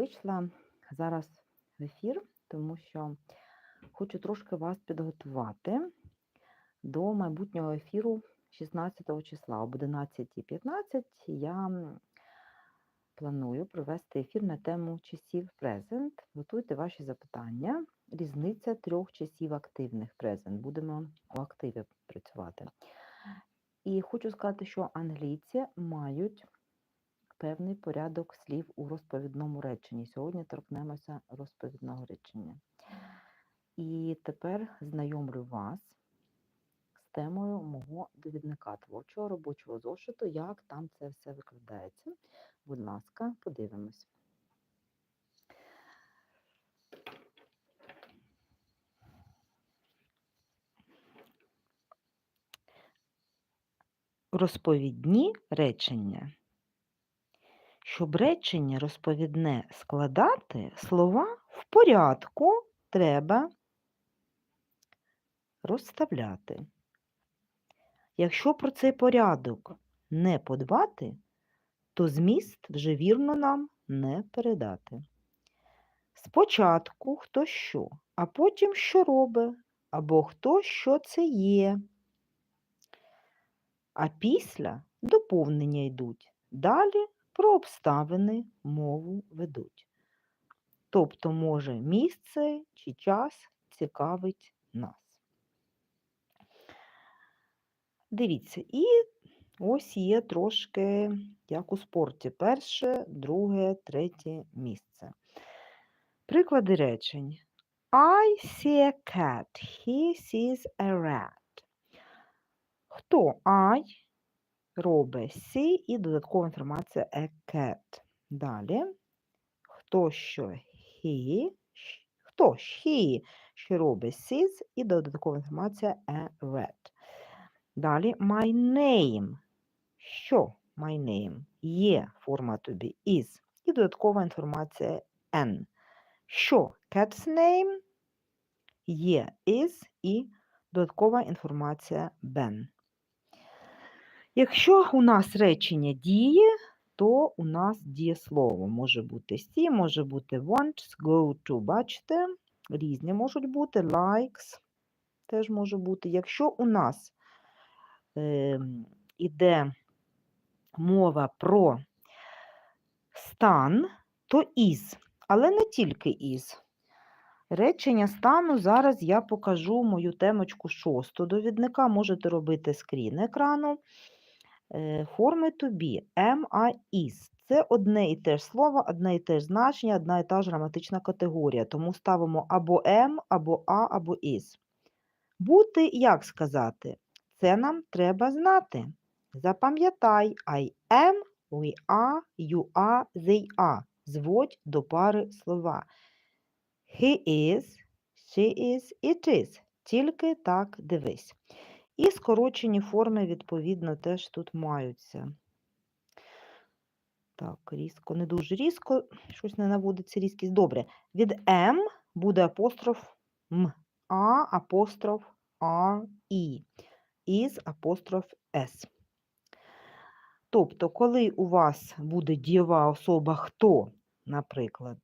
вийшла зараз в ефір, тому що хочу трошки вас підготувати до майбутнього ефіру 16 числа об 11.15 я планую провести ефір на тему часів present. Готуйте ваші запитання. Різниця трьох часів активних present. Будемо у активі працювати. І хочу сказати, що англійці мають певний порядок слів у розповідному реченні. Сьогодні торкнемося розповідного речення. І тепер знайомлю вас з темою мого довідника творчого робочого зошиту, як там це все викладається. Будь ласка, подивимось. Розповідні речення. Щоб речення розповідне складати, слова в порядку треба розставляти. Якщо про цей порядок не подбати, то зміст вже вірно нам не передати. Спочатку хто що, а потім що робить, або хто що це є. А після доповнення йдуть. Далі про обставини мову ведуть. Тобто, може, місце чи час цікавить нас. Дивіться, і ось є трошки, як у спорті, перше, друге, третє місце. Приклади речень. I see a cat. He sees a rat. Хто I робить see і додаткова інформація a cat. Далі. Хто що he, хто he, що робить sees і додаткова інформація a rat. Далі my name. Що my name? Є форма be is. І додаткова інформація n. Що cat's name? Є is і додаткова інформація Ben. Якщо у нас речення діє, то у нас дієслово може бути see, може бути wants, go to, бачите, різні можуть бути, likes теж може бути. Якщо у нас е, іде мова про стан, то is, але не тільки is. Речення стану зараз я покажу мою темочку шосту довідника. Можете робити скрін екрану. Е, Форми to be, am, I, is. Це одне і те ж слово, одне і те ж значення, одна і та ж граматична категорія. Тому ставимо або am, або a, або is. Бути, як сказати? Це нам треба знати. Запам'ятай, I am, we are, you are, they are. Зводь до пари слова. He is, she is, it is. Тільки так дивись. І скорочені форми, відповідно, теж тут маються. Так, різко, не дуже різко, щось не наводиться різкість. Добре. Від М буде апостроф М, А апостроф А, І, із апостроф С. Тобто, коли у вас буде дієва особа хто, наприклад,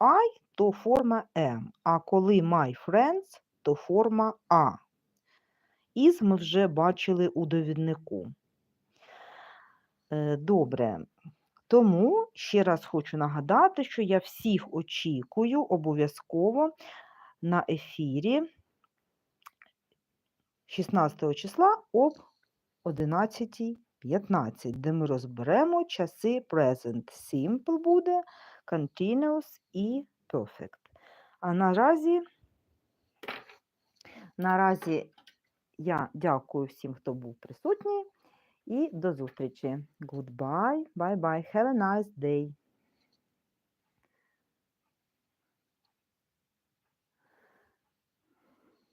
I, то форма М, а коли my friends, то форма А. Із ми вже бачили у довіднику. Е, Добре. Тому ще раз хочу нагадати, що я всіх очікую обов'язково на ефірі 16 числа об 11.15, де ми розберемо часи present simple буде, continuous і perfect. А наразі, наразі я дякую всім, хто був присутній, і до зустрічі. Goodbye, bye-bye, have a nice day.